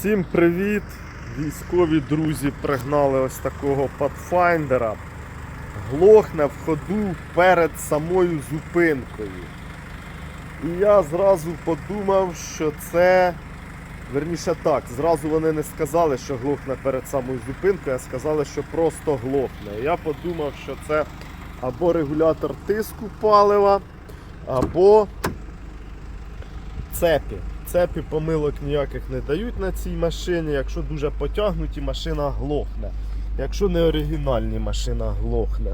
Всім привіт! Військові друзі пригнали ось такого Pathfinder. Глохне в ходу перед самою зупинкою. І я зразу подумав, що це. Верніше так, зразу вони не сказали, що глохне перед самою зупинкою, а сказали, що просто глохне. Я подумав, що це або регулятор тиску палива, або цепі. Цепі помилок ніяких не дають на цій машині. Якщо дуже потягнуті, машина глохне. Якщо не оригінальні, машина глохне.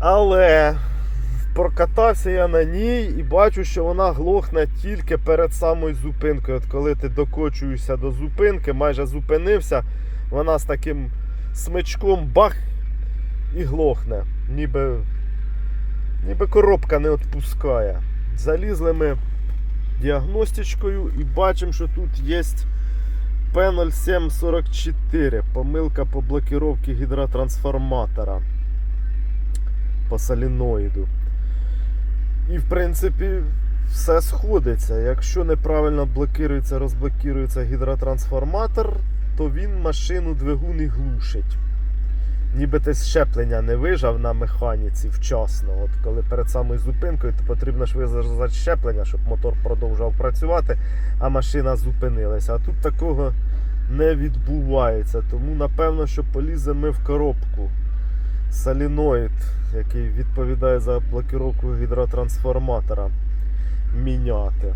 Але прокатався я на ній і бачу, що вона глохне тільки перед самою зупинкою. От коли ти докочуєшся до зупинки, майже зупинився, вона з таким смичком бах і глохне. Ніби, ніби коробка не відпускає. Залізли ми діагностичкою і бачимо, що тут є P0744, помилка по блокировці гідротрансформатора по соліноїду. І в принципі все сходиться. Якщо неправильно блокується, розблокується гідротрансформатор, то він машину двигун і глушить. Ніби ти щеплення не вижав на механіці вчасно. От коли перед самою зупинкою, то потрібно ж визати щеплення, щоб мотор продовжував працювати, а машина зупинилася. А тут такого не відбувається. Тому напевно, що поліземо ми в коробку. Соліноїд, який відповідає за блокировку гідротрансформатора, міняти.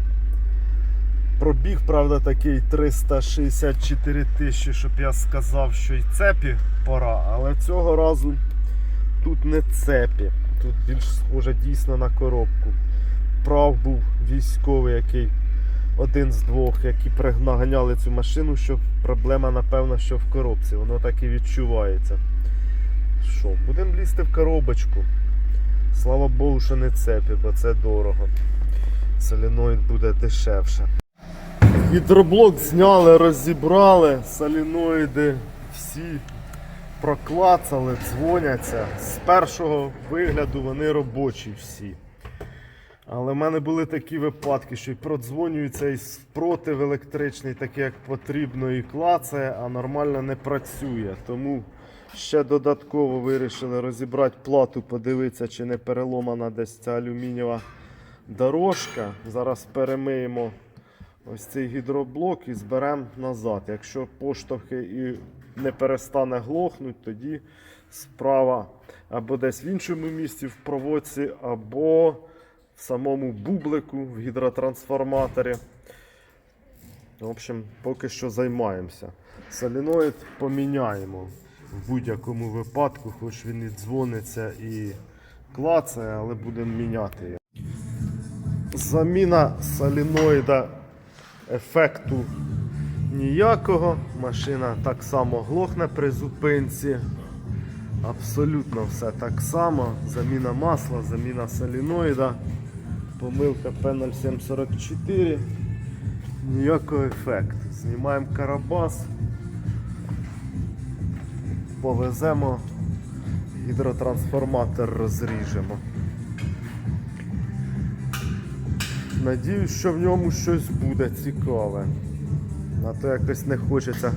Пробіг, правда, такий 364 тисячі, щоб я сказав, що й цепі пора, але цього разу тут не цепі. Тут більш схоже дійсно на коробку. Прав був військовий, який один з двох, які пригнаганяли цю машину, що проблема, напевно, що в коробці. Воно так і відчувається. Що, будемо лізти в коробочку. Слава Богу, що не цепі, бо це дорого. Соліноїд буде дешевше. Гідроблок зняли, розібрали, соліноїди всі проклацали, дзвоняться. З першого вигляду вони робочі всі. Але в мене були такі випадки, що і продзвонюється і спротив електричний, такий як потрібно, і клацає, а нормально не працює. Тому ще додатково вирішили розібрати плату, подивитися, чи не переломана десь ця алюмінієва дорожка. Зараз перемиємо ось цей гідроблок і зберемо назад. Якщо поштовхи і не перестане глохнути, тоді справа або десь в іншому місці в проводці, або в самому бублику в гідротрансформаторі. В общем, поки що займаємося. Соліноїд поміняємо в будь-якому випадку, хоч він і дзвониться і клацає, але будемо міняти його. Заміна соліноїда ефекту ніякого. Машина так само глохне при зупинці. Абсолютно все так само. Заміна масла, заміна соліноїда, помилка P0744. Ніякого ефекту. Знімаємо карабас, повеземо, гідротрансформатор розріжемо. Надіюсь, що в ньому щось буде цікаве. А то якось не хочеться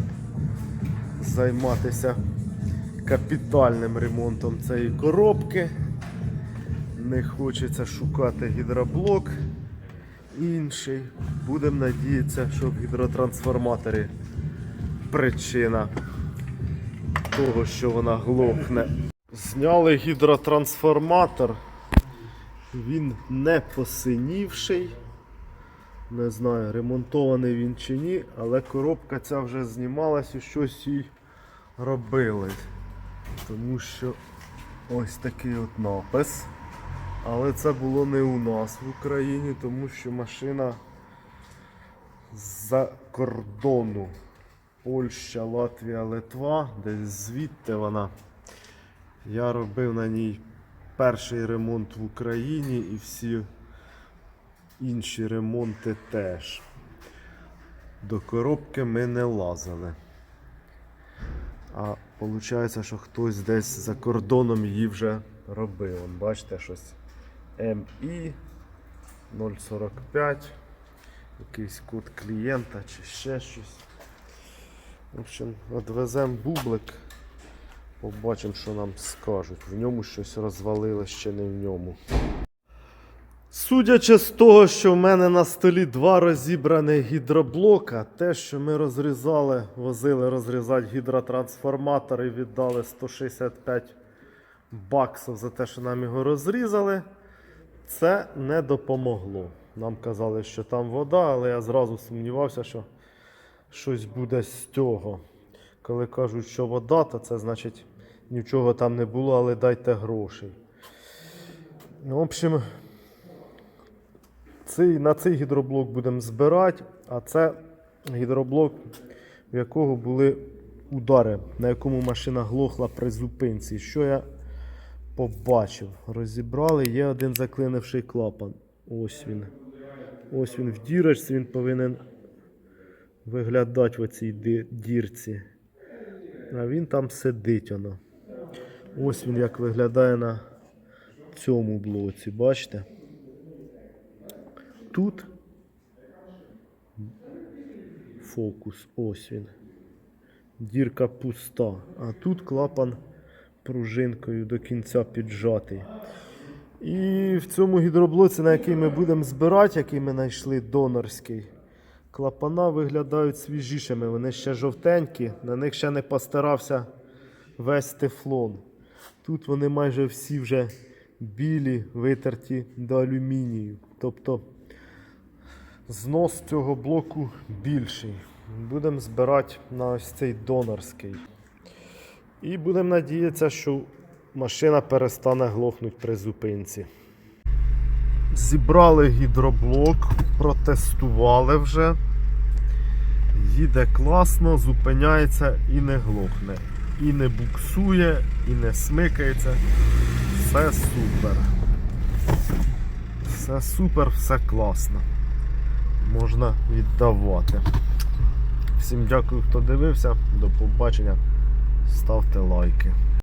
займатися капітальним ремонтом цієї коробки. Не хочеться шукати гідроблок інший. Будемо надіятися, що в гідротрансформаторі причина того, що вона глохне. Зняли гідротрансформатор. Він не посинівший. Не знаю, ремонтований він чи ні, але коробка ця вже знімалась і щось їй робили. Тому що ось такий от напис. Але це було не у нас в Україні, тому що машина з-за кордону. Польща, Латвія, Литва, десь звідти вона. Я робив на ній перший ремонт в Україні і всі інші ремонти теж. До коробки ми не лазили. А виходить, що хтось десь за кордоном її вже робив. Вон, Бачите, щось МІ 045 якийсь код клієнта чи ще щось. В общем, відвеземо бублик. Побачимо, що нам скажуть. В ньому щось розвалилось чи не в ньому. Судячи з того, що в мене на столі два розібраних гідроблока, те, що ми розрізали, возили розрізати гідротрансформатор і віддали 165 баксів за те, що нам його розрізали, це не допомогло. Нам казали, що там вода, але я зразу сумнівався, що щось буде з цього. Коли кажуть, що вода, то це значить нічого там не було, але дайте грошей. Ну, В общем, цей, на цей гідроблок будемо збирати, а це гідроблок, в якого були удари, на якому машина глохла при зупинці. Що я побачив? Розібрали, є один заклинивший клапан. Ось він. Ось він в дірочці, він повинен виглядати в оцій дірці. А він там сидить воно. Ось він як виглядає на цьому блоці, бачите? Тут фокус, ось він. Дірка пуста, а тут клапан пружинкою до кінця піджатий. І в цьому гідроблоці, на який ми будемо збирати, який ми знайшли донорський, клапана виглядають свіжішими. Вони ще жовтенькі, на них ще не постарався весь тефлон. Тут вони майже всі вже білі, витерті до алюмінію. Тобто знос цього блоку більший. Будемо збирати на ось цей донорський. І будемо надіятися, що машина перестане глохнути при зупинці. Зібрали гідроблок, протестували вже. Їде класно, зупиняється і не глохне. І не буксує, і не смикається. Все супер. Все супер, все класно. Можна віддавати. Всім дякую, хто дивився. До побачення. Ставте лайки.